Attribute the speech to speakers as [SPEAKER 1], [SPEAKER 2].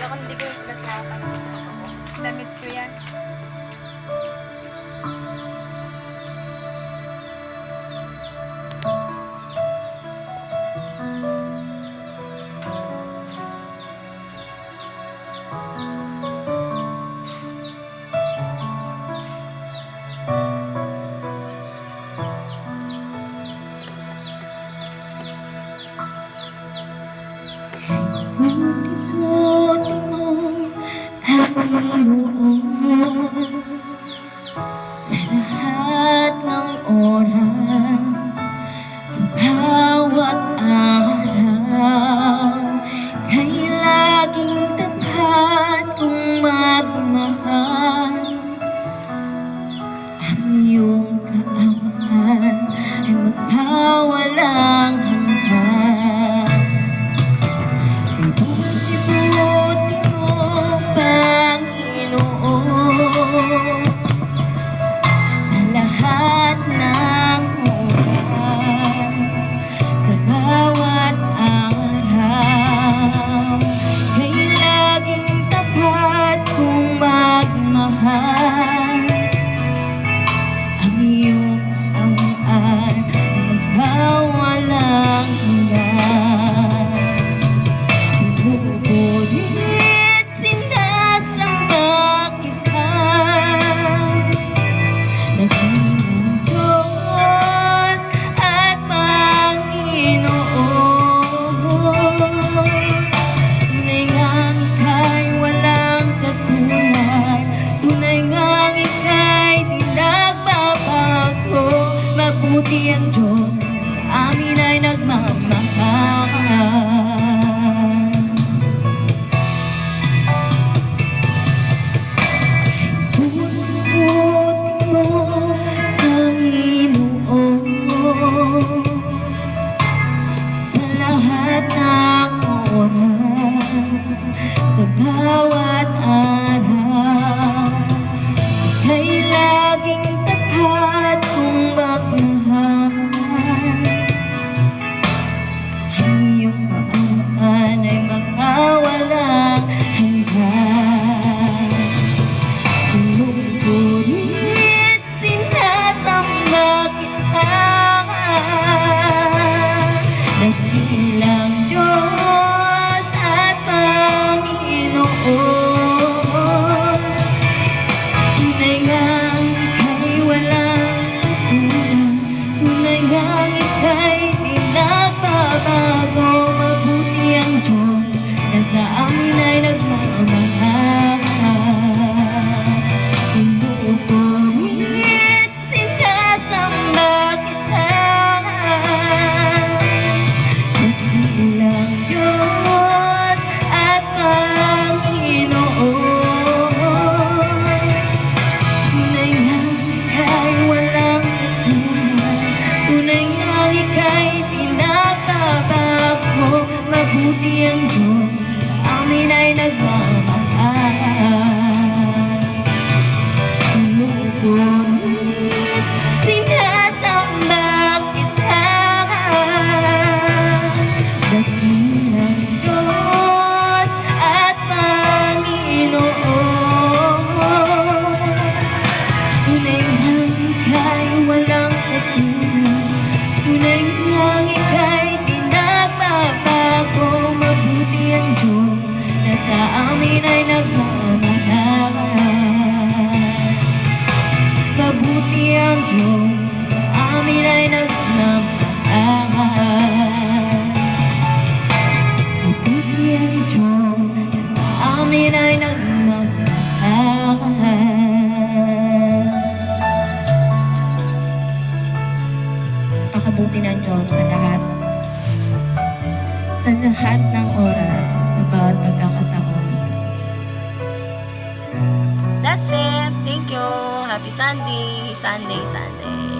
[SPEAKER 1] Hindi ako hindi ko yung pinasapan. Damit ko yan. Oh, hindi ang Diyos amin ay nagmamahal. Puot mo, Panginoon Sa lahat ng Sa bawat araw. Ika'y laging mabuti ang Diyos, amin ay nagmamahal. Sinukon, sinasamba kita, dakilang Diyos. Diyos sa lahat sa lahat ng oras sa bawat pagkakataon.
[SPEAKER 2] That's it. Thank you. Happy Sunday. Sunday, Sunday.